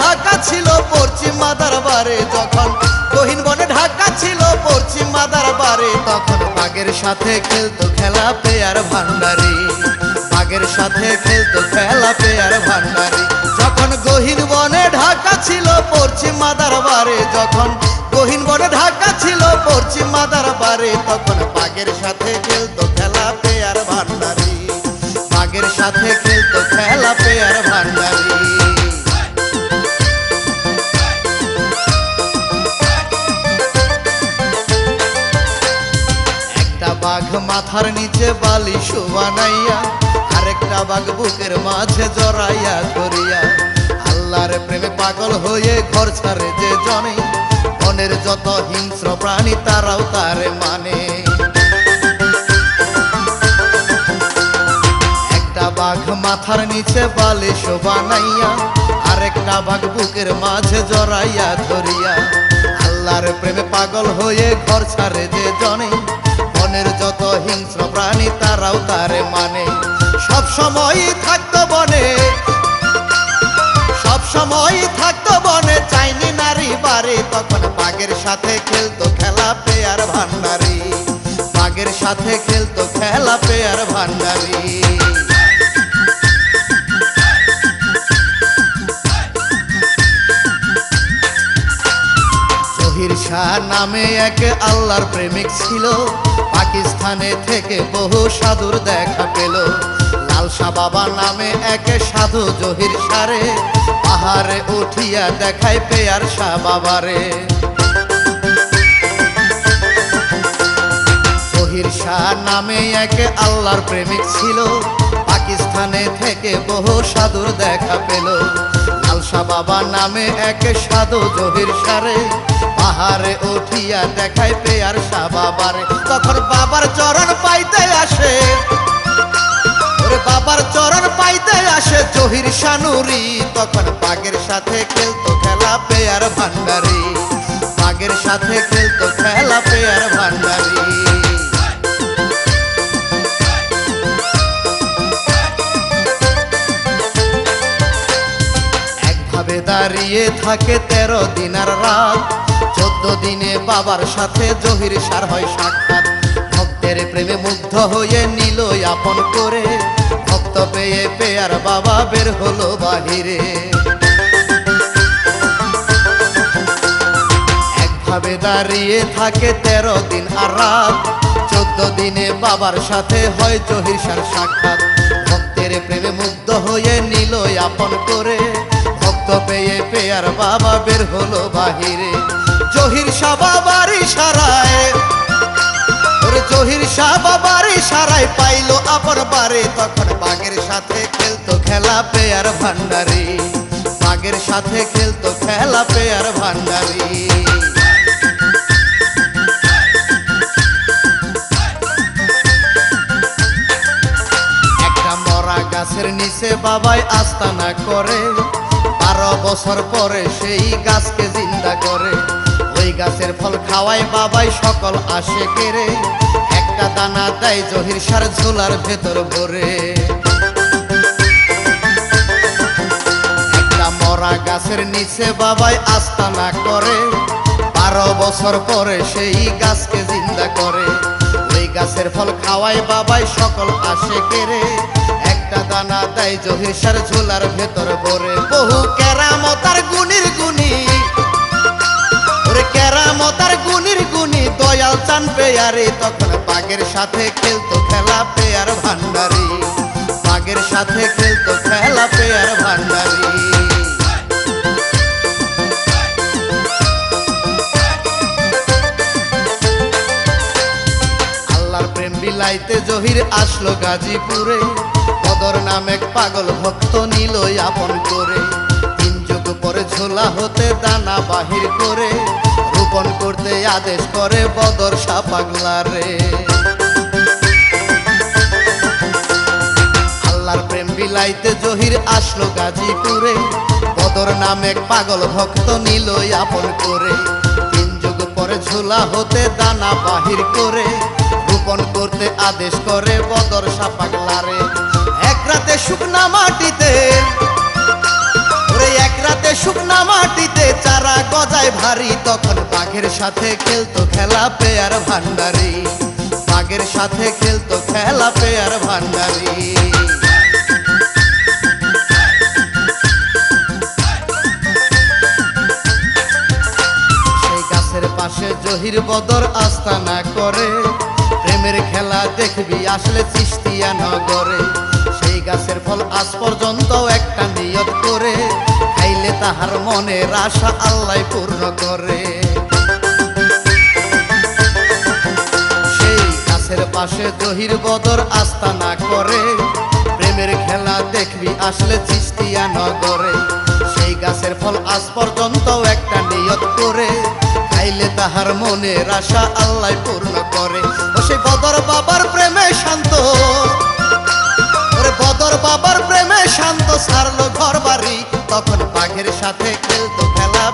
ঢাকা ছিল পশ্চিম মাদার বারে যখন গহীন বনে ঢাকা ছিল পশ্চিম মাদার বারে তখন। বাঘের সাথে খেলতো খেলা পেয়ার ভান্ডারি। বাঘের সাথে খেলতো খেলা পেয়ার ভান্ডারি। যখন বনে ঢাকা ছিল পশ্চিম মাদার বারে যখন গহীন বনে ঢাকা ছিল পশ্চিম মাদার বারে তখন। বাঘের সাথে খেলতো খেলা পেয়ার ভান্ডারি। বাঘের সাথে খেলতো খেলা পেয়ার ভান্ডারি। মাথার নিচে বালি শোবানাইয়া আরেকটা বাঘ বুকের মাঝে জড়াইয়া ধরিয়া। আল্লাহর প্রেমে পাগল হয়ে ঘর ছাড়ে যে জনে, বনের যত হিংস্র প্রাণী তারাও তারে মানে। একটা বাঘ মাথার নিচে বালি শোবানাইয়া আরেকটা বাঘ বুকের মাঝে জড়াইয়া ধরিয়া। আল্লাহর প্রেমে পাগল হয়ে ঘর ছাড়ে যে জনে তারে মানে সব সময় থাকতো বনে। সব সময় থাকতো বনে, চাইনি নারী বারে। তখন বাঘের সাথে খেলতো খেলা পেয়ার ভান্ডারি। বাঘের সাথে খেলতো খেলা পেয়ার ভান্ডারি। নামে এক আল্লাহর প্রেমিক ছিল। পাকিস্তানে থেকে বহু সাধুর দেখা পেল। লাল শাহ বাবা নামে একে সাধু জহির সারে, পাহাড়ে উঠিয়া দেখায় পেয়ার শাহ বাবারে। জহির শাহ নামে একে আল্লাহর প্রেমিক ছিল, পাকিস্তানে থেকে বহু সাধুর দেখা পেল। লালসা বাবা নামে একে সাধু জহির সারে পাহাড়ে উঠিয়া দেখায় পেয়ার শাহ বাবারে। তখন বাবার চরণ পাইতে আসে। বাবার চরণ পাইতে আসে জহির শানুরি। তখন বাঘের সাথে খেলতো খেলা পেয়ার ভান্ডারি। বাঘের সাথে খেলতো খেলা পেয়ার ভান্ডারি। দাঁড়িয়ে থাকে তেরো দিন আর দিনে বাবার সাথে জহির সার হয় সাক্ষাৎ, ভক্তের প্রেমে মুগ্ধ হয়ে নিল আপন করে। ভক্ত পেয়ে পেয়ার বাবা বের হলো বাহিরে। একভাবে দাঁড়িয়ে থাকে তেরো দিন আর রাত। চোদ্দ দিনে বাবার সাথে হয় জহির সার সাক্ষাৎ, ভক্তের প্রেমে মুগ্ধ হয়ে নিল আপন করে। ভক্ত পেয়ে পেয়ার বাবা বের হলো বাহিরে। শাহ বাবার ইশারায় জহির শাহ ইশারায় পাইলো আপন বারে। তখন বাঘের সাথে খেলতো খেলা পেয়ার ভান্ডারি। বাঘের সাথে খেলতো খেলা পেয়ার ভান্ডারি। গাছের নিচে বাবাই আস্তানা করে। বারো বছর পরে সেই গাছকে জিন্দা করে। ওই গাছের ফল খাওয়ায় বাবাই সকল আসে কেড়ে একটা দানা দেয় জহির সার ঝোলার ভেতর ভরে। একটা মরা গাছের নিচে বাবাই আস্তানা করে। বারো বছর পরে সেই গাছকে জিন্দা করে। ওই গাছের ফল খাওয়ায় বাবাই সকল আসে কেড়ে একটা দানা দেয় জহিসার ঝোলার ভেতর ভরে। বহু কেরামতার দয়াল চান পেয়ারে তখন বাঘের সাথে খেলতো খেলা পেয়ার ভান্ডারি। বাঘের সাথে খেলতো খেলা পেয়ার ভান্ডারি। আল্লাহর প্রেম বিলাইতে জহির আসলো গাজীপুরে। বদর নাম পাগল ভক্ত নিল আপন করে। পরে ঝোলা হতে দানা বাহির করে রোপণ করতে আদেশ করে বদর শাহ পাগলা রে। আল্লাহর প্রেম বিলাইতে জহির আসলো গাজীপুরে, বদর নাম এক পাগল ভক্ত নিল আপন করে। তিন যুগ পরে ঝোলা হতে দানা বাহির করে রোপণ করতে আদেশ করে বদর সাপাগলারে এক রাতে শুকনা মাটিতে শুকনা মাটিতে চারা গজায় ভারী, তখন বাঘের সাথে খেলতো খেলা পেয়ার ভান্ডারি। বাঘের সাথে খেলতো খেলা পেয়ার ভান্ডারি। জহির বদর আস্তানা করে, প্রেমের খেলা দেখবি, আসলে চিস্তিয়া নগরে। গাছের ফল আজ পর্যন্ত একটা নিয়ত করে, খাইলে তাহার মনের আশা আল্লাহ পূর্ণ করে। সেই গাছের পাশে জহির বদর আস্তানা করে, প্রেমের খেলা দেখবি আসলে চিস্তিয়া নগরে। সেই গাছের ফল আজ পর্যন্ত একটা নিয়ত করে, খাইলে তাহার মনের আশা আল্লাহ পূর্ণ করে। ও সেই বদর বাবার প্রেমে শান্ত। বদর বাবার প্রেমে শান্ত সারলো ঘর বাড়ি তখন বাঘের সাথে খেলতো খেলা।